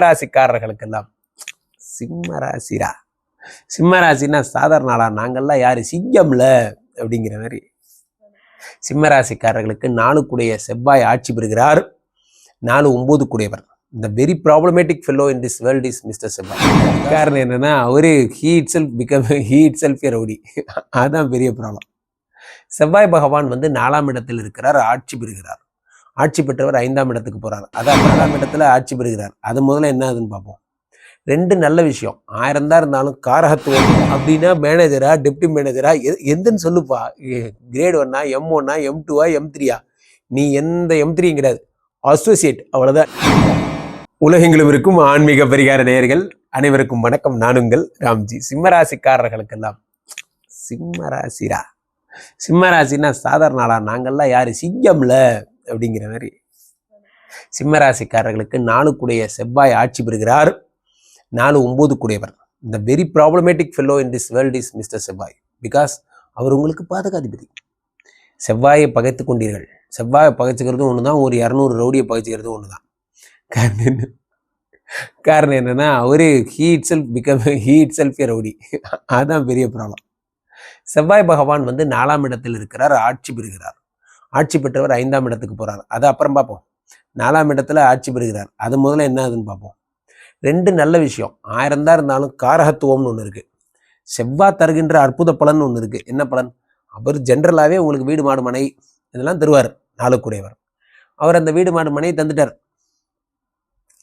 சிம்மராசிக்காரர்களுக்கெல்லாம். சிம்மராசிரா. சிம்மராசின்னா சாதாரண ஆளா நாங்கள்லாம் யாரு? சிங்கம்ல அப்படிங்கிற மாதிரி. சிம்மராசிக்காரர்களுக்கு நாளுக்குடைய செவ்வாய் ஆட்சி பெறுகிறார். நாலு ஒம்பது கூடியவர். இந்த very problematic fellow in this world is mister Sevvai. காரணம் என்னன்னா அவரு he itself become he itself rowdy. அதுதான் பெரிய ப்ராப்ளம் செவ்வாய் பகவான் வந்து நாலாம் இடத்தில் இருக்கிறார் ஆட்சி பெறுகிறார். ஆட்சி பெற்றவர் ஐந்தாம் இடத்துக்கு போகிறார் அதான் ஐந்தாம் இடத்துல ஆட்சி பெறுகிறார். அது முதல்ல என்ன ஆகுதுன்னு பார்ப்போம். ரெண்டு நல்ல விஷயம். ஆயிரம் தான் இருந்தாலும் காரகத்துவம் அப்படின்னா மேனேஜரா டெப்டி மேனேஜரா எந்தன்னு சொல்லுப்பா. கிரேட் ஒன்னா எம் ஒன்னா எம் டூவா எம் த்ரீயா நீ எந்த எம் த்ரீயும் கிடையாது. அசோசியேட் அவ்வளோதான் உலகெங்கிலும் இருக்கும் ஆன்மீக பரிகார நேயர்கள் அனைவருக்கும் வணக்கம். நானுங்கள் ராம்ஜி. சிம்மராசிக்காரர்களுக்கெல்லாம் சிம்மராசிரா. சிம்மராசின்னா சாதாரண ஆளா நாங்கள்லாம் யாரு சிங்கம்ல. அப்படிங்கிற மாதிரி சிம்மராசிக்காரர்களுக்கு நாளுக்குடைய செவ்வாய் ஆட்சி பெறுகிறார். நாலு ஒம்பது கூடியவர். இந்த very problematic fellow in this world is mister Sevvai. Because அவர் உங்களுக்கு பாதகாதிபதி. செவ்வாயை பகைத்து கொண்டீர்கள். செவ்வாயை பகைச்சிக்கிறதும் ஒன்று தான் ஒரு இரநூறு ரவுடியை பகைச்சிக்கிறதும் ஒன்று தான் காரணம் என்ன? காரணம் என்னென்னா அவரு he itself become he itself rowdy. அதுதான் பெரிய ப்ராப்ளம் செவ்வாய் பகவான் வந்து நாலாம் இடத்தில் இருக்கிறார் ஆட்சி பெறுகிறார். ஆட்சி பெற்றவர் ஐந்தாம் இடத்துக்கு போகிறார் அது அப்புறம் பார்ப்போம். நாலாம் இடத்துல ஆட்சி பெறுகிறார். அது முதல்ல என்ன ஆகுதுன்னு பார்ப்போம். ரெண்டு நல்ல விஷயம். ஆயிரம் தான் இருந்தாலும் காரகத்துவம்னு ஒன்று இருக்குது செவ்வாய் தருகின்ற அற்புத பலன் ஒன்று இருக்குது என்ன பலன்? அவர் ஜென்ரலாகவே உங்களுக்கு வீடு மாடு மனை இதெல்லாம் தருவார். நாளுக்குடையவர். அவர் அந்த வீடு மாடு மனையை தந்துட்டார்.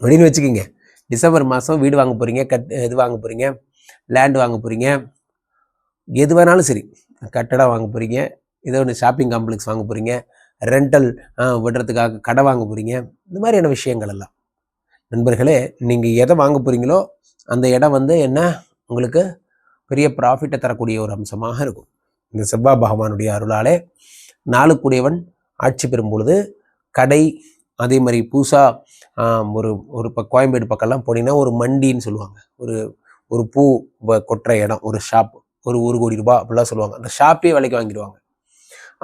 அப்படின்னு வச்சுக்கிங்க. டிசம்பர் மாதம் வீடு வாங்க போகிறீங்க கட் இது வாங்க போகிறீங்க லேண்டு வாங்க போகிறீங்க எது வேணாலும் சரி. கட்டடம் வாங்க போகிறீங்க ஏதோ ஒன்று ஷாப்பிங் காம்ப்ளெக்ஸ் வாங்க போகிறீங்க ரெண்டல் விடுறதுக்காக கடை வாங்க போகிறீங்க இந்த மாதிரியான விஷயங்கள் எல்லாம். நண்பர்களே நீங்கள் எதை வாங்க போகிறீங்களோ அந்த இடம் வந்து என்ன? உங்களுக்கு பெரிய ப்ராஃபிட்டை தரக்கூடிய ஒரு அம்சமாக இருக்கும். இந்த செவ்வாய் பகவானுடைய அருளாலே நாளுக்குடையவன் ஆட்சி பெறும் பொழுது கடை அதே மாதிரி பூசா ஒரு ஒரு இப்போ கோயம்பேடு பக்கம்லாம் போனீங்கன்னா ஒரு மண்டின்னு சொல்லுவாங்க. ஒரு ஒரு பூ வ- கொட்டுற இடம் ஒரு ஷாப் ஒரு ஒரு கோடி ரூபா அப்படிலாம் சொல்லுவாங்க. அந்த ஷாப்பே விலைக்கு வாங்கிடுவாங்க.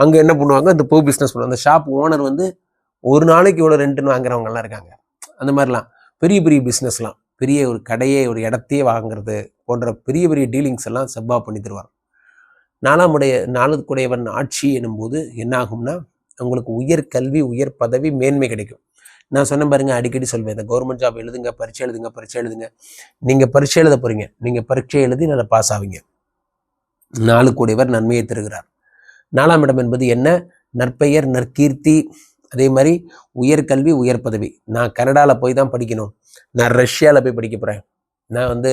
அங்கே என்ன பண்ணுவாங்க? அந்த பூ பிஸ்னஸ் பண்ணுவாங்க. அந்த ஷாப் ஓனர் வந்து ஒரு நாளைக்கு இவ்வளோ ரெண்டுன்னு வாங்குறவங்கலாம் இருக்காங்க. அந்த மாதிரிலாம். பெரிய பெரிய பிஸ்னஸ்லாம் பெரிய ஒரு கடையே ஒரு இடத்தையே வாங்குறது போன்ற பெரிய பெரிய டீலிங்ஸ் எல்லாம் செவ்வாய் பண்ணி தருவார் நாலாம் உடைய நாளுக்குடையவன் ஆட்சி எனும்போது என்ன ஆகும்னா உங்களுக்கு உயர் கல்வி உயர் பதவி மேன்மை கிடைக்கும். நான் சொன்ன பாருங்க அடிக்கடி சொல்வேன் இந்த கவர்மெண்ட் ஜாப் எழுதுங்க பரீட்சை எழுதுங்க பரீட்சை எழுதுங்க. நீங்கள் பரீட்சை எழுத போகிறீங்க நீங்கள் பரீட்சை எழுதி நல்லா பாஸ் ஆவீங்க. நாளுக்குடையவர் நன்மையை தருகிறார். நாலாம் இடம் என்பது என்ன? நற்பெயர் நற்கீர்த்தி அதே மாதிரி உயர்கல்வி உயர் பதவி. நான் கனடாவில் போய் தான் படிக்கணும். நான் ரஷ்யாவில் போய் படிக்க போகிறேன் நான் வந்து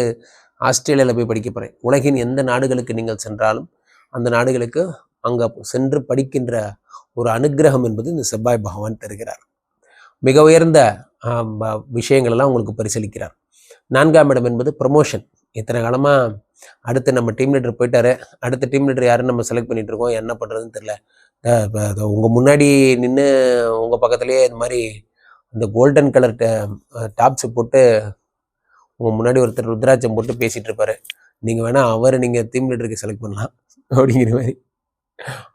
ஆஸ்திரேலியாவில் போய் படிக்க போகிறேன் உலகின் எந்த நாடுகளுக்கு நீங்கள் சென்றாலும் அந்த நாடுகளுக்கு அங்கே சென்று படிக்கின்ற ஒரு அனுக்கிரகம் என்பது இந்த செவ்வாய் பகவான் தருகிறார். மிக உயர்ந்த விஷயங்களெல்லாம் உங்களுக்கு பரிசீலிக்கிறார் நான்காம் இடம் என்பது ப்ரமோஷன் இத்தனை காலமாக அடுத்து நம்ம டீம் லீடர் போயிட்டாரு. அடுத்த டீம் லீடர் யாருன்னு நம்ம செலக்ட் பண்ணிட்டு இருக்கோம். என்ன பண்ணுறதுன்னு தெரில உங்கள் முன்னாடி நின்று உங்கள் பக்கத்துலேயே இந்த மாதிரி இந்த கோல்டன் கலர் டாப்ஸ் போட்டு உங்கள் முன்னாடி ஒருத்தர் ருத்ராட்சம் போட்டு பேசிகிட்டு இருப்பாரு. நீங்கள் வேணால் அவரை நீங்கள் டீம் லீடருக்கு செலக்ட் பண்ணலாம். அப்படிங்கிற மாதிரி.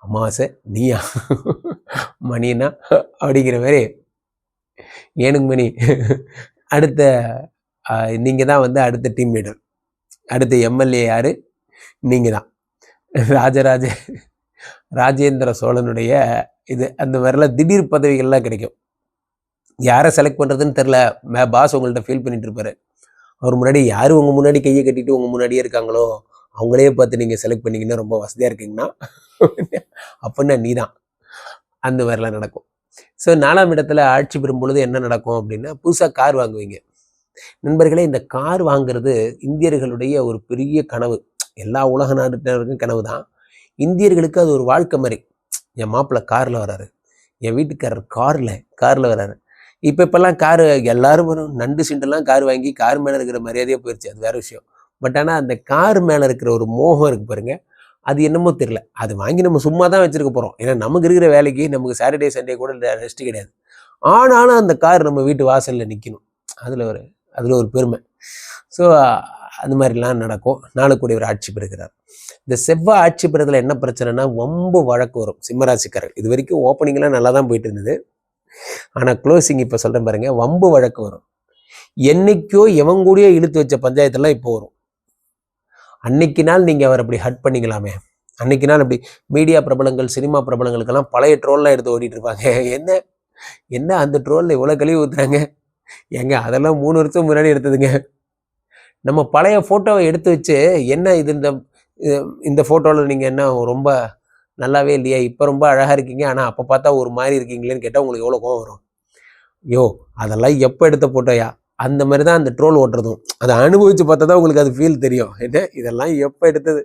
அமாவாசை நீயா? மணினா? அப்படிங்கிற மாதிரி. ஏனுங்க மணி? அடுத்த நீங்கள் தான் வந்து அடுத்த டீம் லீடர் அடுத்து எம்எல்ஏ யார்? நீங்கள் தான் ராஜராஜ ராஜேந்திர சோழனுடைய இது அந்த மாதிரிலாம் திடீர் பதவிகள்லாம் கிடைக்கும். யாரை செலக்ட் பண்ணுறதுன்னு தெரில மே பாஸ் உங்கள்கிட்ட ஃபீல் பண்ணிகிட்டு இருப்பார். அவர் முன்னாடி யார் உங்கள் முன்னாடி கையை கட்டிட்டு உங்கள் முன்னாடியே இருக்காங்களோ அவங்களே பார்த்து நீங்கள் செலக்ட் பண்ணிங்கன்னா ரொம்ப வசதியாக இருக்கீங்கன்னா அப்படின்னா நீ தான் அந்த மாதிரிலாம் நடக்கும். ஸோ நாலாம் இடத்துல ஆட்சி பெறும் பொழுது என்ன நடக்கும் அப்படின்னா புதுசாக கார் வாங்குவீங்க. நண்பர்களே இந்த கார் வாங்குறது இந்தியர்களுடைய ஒரு பெரிய கனவு. எல்லா உலக நாட்டினருக்கும் கனவு தான். இந்தியர்களுக்கு அது ஒரு வாழ்க்கை மாதிரி என் மாப்பிள்ளை காரில் வராரு. என் வீட்டுக்காரர் காரில் காரில் வராரு. இப்போ இப்போல்லாம் காரு எல்லாரும் வரும். நண்டு சிண்டெல்லாம் கார் வாங்கி கார் மேலே இருக்கிற மரியாதையாக போயிடுச்சு அது வேற விஷயம். பட் ஆனால் அந்த கார் மேலே இருக்கிற ஒரு மோகம் இருக்கு பாருங்க. அது என்னமோ தெரியல. அது வாங்கி நம்ம சும்மா தான் வச்சிருக்க போகிறோம் ஏன்னா நமக்கு இருக்கிற வேலைக்கு நமக்கு சாட்டர்டே சண்டே கூட ரெஸ்ட் கிடையாது. ஆனாலும் அந்த கார் நம்ம வீட்டு வாசலில் நிற்கணும் அதில் ஒரு அதில் ஒரு பெருமை. ஸோ அந்த மாதிரிலாம் நடக்கும். நாளுக்குடியவர் ஆட்சி பெறுகிறார். இந்த செவ்வாய் ஆட்சி பெறதுல என்ன பிரச்சனைனா வம்பு வழக்கு வரும். சிம்மராசிக்காரர்கள் இது வரைக்கும் ஓப்பனிங்லாம் நல்லா தான் போயிட்டு இருந்தது ஆனால் க்ளோசிங் இப்போ சொல்கிறேன் பாருங்க வம்பு வழக்கு வரும். என்னைக்கோ எவன் கூடயோ இழுத்து வச்ச பஞ்சாயத்தெல்லாம் இப்போ வரும். அன்னைக்கு நாள் நீங்கள் அவர் அப்படி ஹட் பண்ணிக்கலாமே. அன்னைக்கு நாள் அப்படி மீடியா பிரபலங்கள் சினிமா பிரபலங்களுக்கெல்லாம் பழைய ட்ரோல்லாம் எடுத்து ஓடிட்டு இருப்பாங்க. என்ன? என்ன அந்த ட்ரோலில் இவ்வளோ கழிவு ஊத்துறாங்க? ஏங்க அதெல்லாம் மூணு வருஷம் முன்னாடி எடுத்ததுங்க. நம்ம பழைய ஃபோட்டோவை எடுத்து வச்சு என்ன இது இந்த இந்த ஃபோட்டோவில் நீங்கள் என்ன ரொம்ப நல்லாவே இல்லையா? இப்போ ரொம்ப அழகாக இருக்கீங்க. ஆனால் அப்போ பார்த்தா ஒரு மாதிரி இருக்கீங்களேன்னு கேட்டால் உங்களுக்கு எவ்வளோ கோவம் வரும். யோ அதெல்லாம் எப்போ எடுத்த ஃபோட்டோயா அந்த மாதிரி தான் அந்த ட்ரோல் ஓட்டுறதும். அதை அனுபவித்து பார்த்தா தான் உங்களுக்கு அது ஃபீல் தெரியும். என்ன? இதெல்லாம் எப்போ எடுத்தது?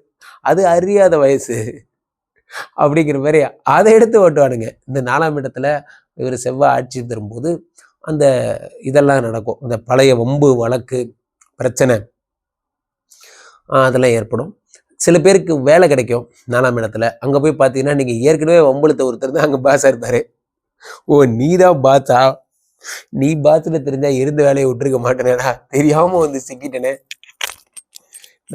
அது அறியாத வயசு. அப்படிங்கிற மாதிரி அதை எடுத்து ஓட்டுவானுங்க. இந்த நாலாம் இடத்துல இவர் செவ்வாய் ஆட்சி தரும்போது அந்த இதெல்லாம் நடக்கும். இந்த பழைய வம்பு வழக்கு பிரச்சனை அதெல்லாம் ஏற்படும். சில பேருக்கு வேலை கிடைக்கும் நாலாம் இடத்துல. அங்கே போய் பார்த்தீங்கன்னா நீங்கள் ஏற்கனவே வம்புழுத்த ஒருத்தர் தான் அங்கே பாஸாக இருப்பார் ஓ நீ தான் பாத்தா நீ பாத்துல தெரிஞ்சா இருந்த வேலையை விட்டுருக்க மாட்டேனேடா. தெரியாமல் வந்து சிக்கிட்டேனே.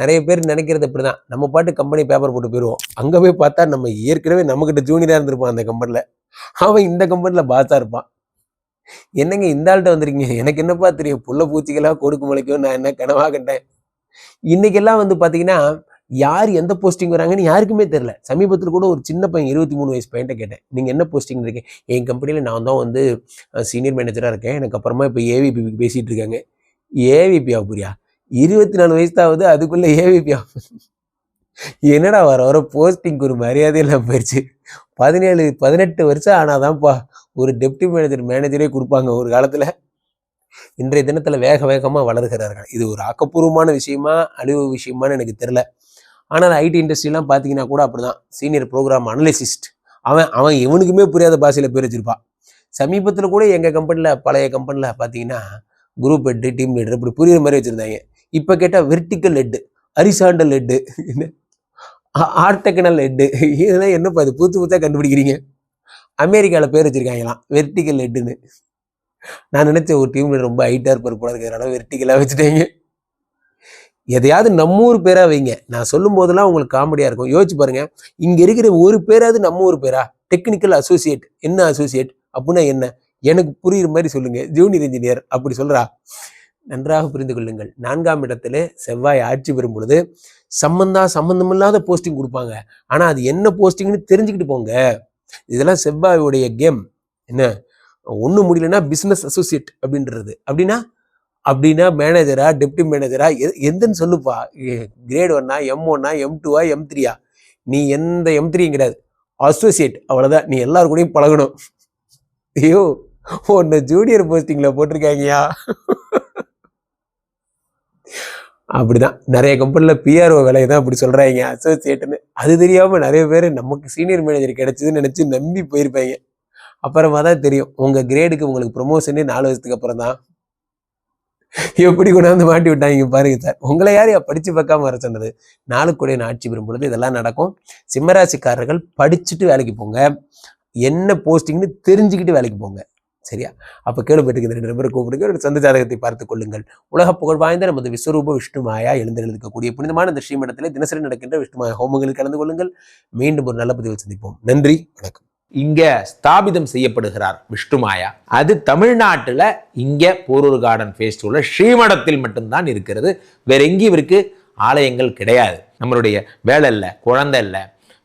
நிறைய பேர் நினைக்கிறது இப்படிதான். நம்ம பாட்டு கம்பெனி பேப்பர் போட்டு போயிடுவோம். அங்கே போய் பார்த்தா நம்ம ஏற்கனவே நம்மக்கிட்ட ஜூனியராக இருந்திருப்பான் அந்த கம்பெனியில் அவன் இந்த கம்பெனியில் பாஸாக இருப்பான். என்னங்க இந்த ஆள்கிட்ட வந்திருக்கீங்க? எனக்கு என்னப்பா தெரியும்? புள்ள பூச்சிகளாக கொடுக்கு முளைக்கும் நான் என்ன கனவா கண்டேன்? இன்னைக்கெல்லாம் வந்து பார்த்தீங்கன்னா யார் எந்த போஸ்டிங் வராங்கன்னு யாருக்குமே தெரியல. சமீபத்தில் கூட ஒரு சின்ன பையன் இருபத்தி மூணு வயசு பையன்ட்ட கேட்டேன். நீங்கள் என்ன போஸ்டிங் இருக்கேன் என் கம்பெனியில் நான் தான் வந்து சீனியர் மேனேஜராக இருக்கேன். எனக்கு அப்புறமா இப்போ ஏவிபி பேசிகிட்டு இருக்காங்க. ஏவிபி புரியா இருபத்தி நாலு வயசு ஆகுது அதுக்குள்ளே ஏவிபி என்னடா வர வர போஸ்டிங்க்கு ஒரு மரியாதை இல்லாமல் போயிடுச்சு பதினேழு பதினெட்டு வருஷம் ஆனாதான்ப்பா. ஒரு டெப்டி மேனேஜர் மேனேஜரே கொடுப்பாங்க ஒரு காலத்தில். இன்றைய தினத்தில் வேக வேகமாக வளர்கிறார்கள். இது ஒரு ஆக்கப்பூர்வமான விஷயமா அழிவு விஷயமான்னு எனக்கு தெரில ஆனால் ஐடி இண்டஸ்ட்ரிலாம் பார்த்தீங்கன்னா கூட அப்படிதான். சீனியர் ப்ரோக்ராம் அனலிசிஸ்ட் அவன் அவன் இவனுக்குமே புரியாத பாஷையில் பேர் வச்சிருப்பான் சமீபத்தில் கூட எங்கள் கம்பெனியில் பழைய கம்பெனியில் பார்த்தீங்கன்னா குரூப் ஹெட்டு டீம் லீடர் இப்படி புரியுற மாதிரி வச்சுருந்தாங்க. இப்போ கேட்டால் vertical head horizontal head orthogonal head இதெல்லாம் என்னப்பா இது? புதுசு புதுசாக கண்டுபிடிக்கிறீங்க? அமெரிக்காவில் பேர் வச்சுருக்காங்களாம் வெர்டிக்கல் ஹெட்டுன்னு நான் நினச்ச ஒரு டீம்ல ரொம்ப ஹைட்டாக இருப்பார் போல இருக்கிறனால வெர்டிக்கலாக வச்சுட்டேங்க. எதையாவது நம்ம ஊர் பேரா வைங்க. நான் சொல்லும் போதெல்லாம் உங்களுக்கு காமெடியாக இருக்கும். யோசிச்சு பாருங்க. இங்கே இருக்கிற ஒரு பேராவது நம்ம ஊர் பேரா? டெக்னிக்கல் அசோசியேட் என்ன அசோசியேட் அப்படின்னா என்ன? எனக்கு புரியுற மாதிரி சொல்லுங்க. ஜூனியர் இன்ஜினியர் அப்படி சொல்றா. நன்றாக புரிந்து கொள்ளுங்கள். நான்காம் இடத்துல செவ்வாய் ஆட்சி பெறும் பொழுது சம்மந்தா சம்மந்தமில்லாத போஸ்டிங் கொடுப்பாங்க. ஆனால் அது என்ன போஸ்டிங்னு தெரிஞ்சுக்கிட்டு போங்க. இதெல்லாம் செவ்வாயுடைய கேம். என்ன? ஒன்றும் முடியலன்னா பிஸ்னஸ் அசோசியேட் அப்படின்றது. அப்படின்னா அப்படின்னா மேனேஜரா டெப்டி மேனேஜரா எந்தன்னு சொல்லுப்பா. கிரேட் ஒன்னா எம் ஒன்னா எம் டூவா எம் த்ரீயா நீ எந்த எம் த்ரீயும் கிடையாது அசோசியேட் அவ்வளோதான் நீ எல்லாரு கூடயும் பழகணும். ஐயோ உன்னை ஜூனியர் போஸ்டிங்கில் போட்டிருக்காங்கயா அப்படிதான். நிறைய கம்பெனியில் பிஆர்ஓ வேலையை தான் அப்படி சொல்கிறாங்க அசோசியேட்டுன்னு அது தெரியாமல் நிறைய பேர் நமக்கு சீனியர் மேனேஜர் கிடைச்சதுன்னு நினச்சி நம்பி போயிருப்பாங்க. அப்புறமா தான் தெரியும் உங்கள் கிரேடுக்கு உங்களுக்கு ப்ரொமோஷனே நாலு வருஷத்துக்கு அப்புறம் தான். எப்படி கொண்டாந்து மாட்டி விட்டாங்க பாருங்க சார் உங்களை யார் படித்து பார்க்காம வர சொன்னது? நாளுக்குடைய ஆட்சி பெறும் பொழுது இதெல்லாம் நடக்கும். சிம்மராசிக்காரர்கள் படிச்சுட்டு வேலைக்கு போங்க. என்ன போஸ்டிங்னு தெரிஞ்சுக்கிட்டு வேலைக்கு போங்க. சரியா? அப்போ கேள்விப்பட்டிருக்கிற ரெண்டு பேரும் கூப்பிடுங்க ஒரு சொந்த ஜாதகத்தை பார்த்துக் கொள்ளுங்கள். உலக புகழ் வாய்ந்த நமது விஸ்வரூப விஷ்ணுமாயா எழுந்திருக்கக்கூடிய புனிதமான இந்த ஸ்ரீமடத்தில் தினசரி நடக்கின்ற விஷ்ணுமாயா ஹோமங்களில் கலந்து கொள்ளுங்கள். மீண்டும் ஒரு நல்ல பதிவில் சந்திப்போம். நன்றி வணக்கம். இங்க ஸ்தாபிதம் செய்யப்படுகிறார் விஷ்ணுமாயா அது தமிழ்நாட்டில் இங்க போரூர் கார்டன் ஃபேஸ்டிவலில் ஸ்ரீமடத்தில் மட்டும்தான் இருக்கிறது. வேற எங்கேயும் இவருக்கு ஆலயங்கள் கிடையாது. நம்மளுடைய வேலை இல்லை குழந்தை இல்லை